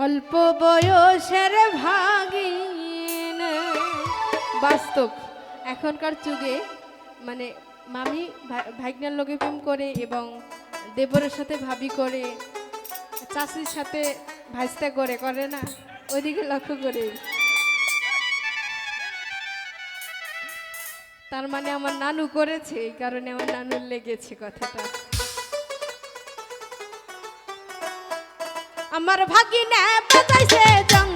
অল্প বয়সের ভাগিন। বাস্তব, এখনকার যুগে মানে মামি ভা- ভাগ্নের লোকে প্রেম করে এবং দেবরের সাথে ভাবি করে, চাষির সাথে ভাইস্তা করে করে না? ওইদিকে লক্ষ্য করে। তার মানে আমার নানু করেছে, এই কারণে আমার নানুর লেগেছে কথাটা। আমার ভাগিনা বাজাইছে জং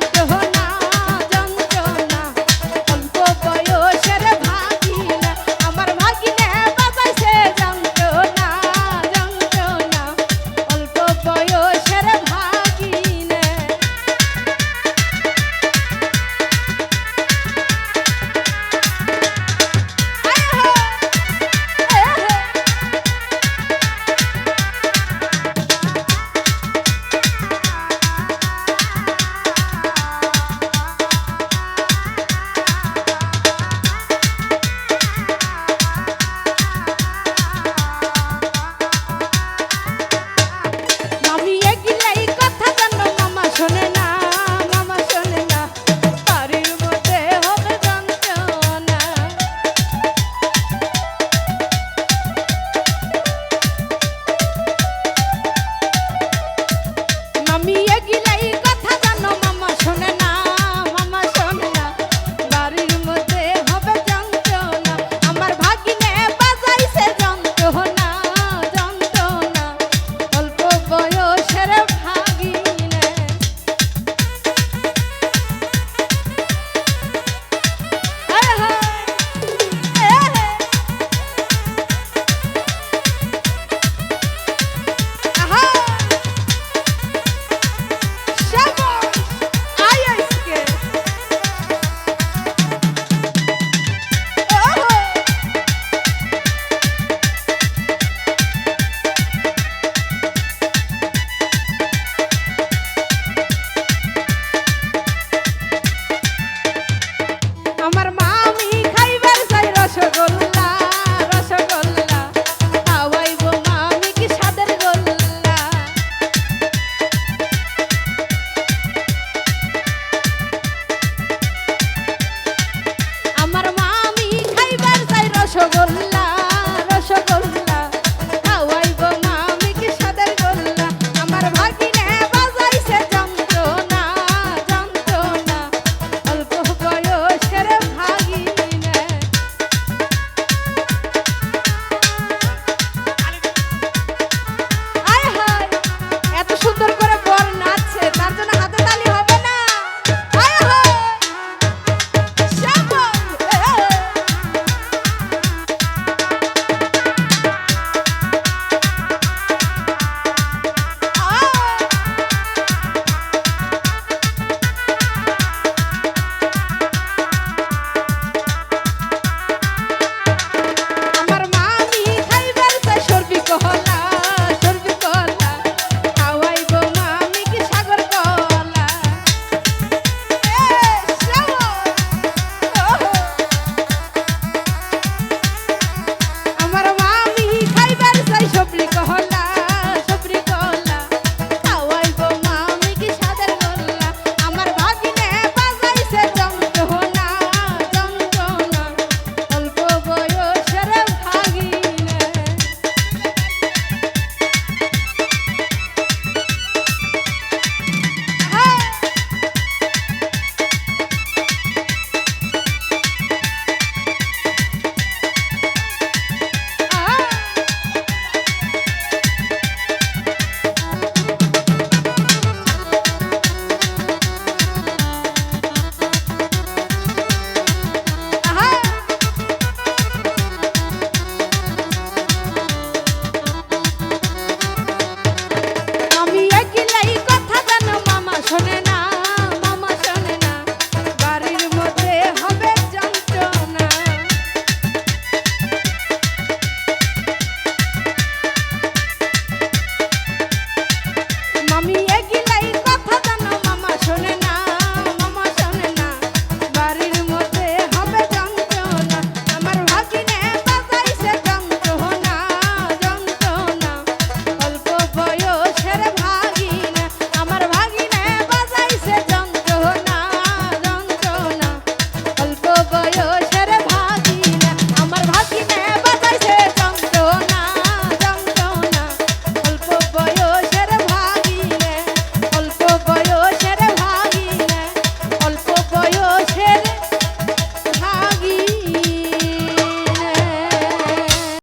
আমার মামি খাইবার চাই রসগোল্লা।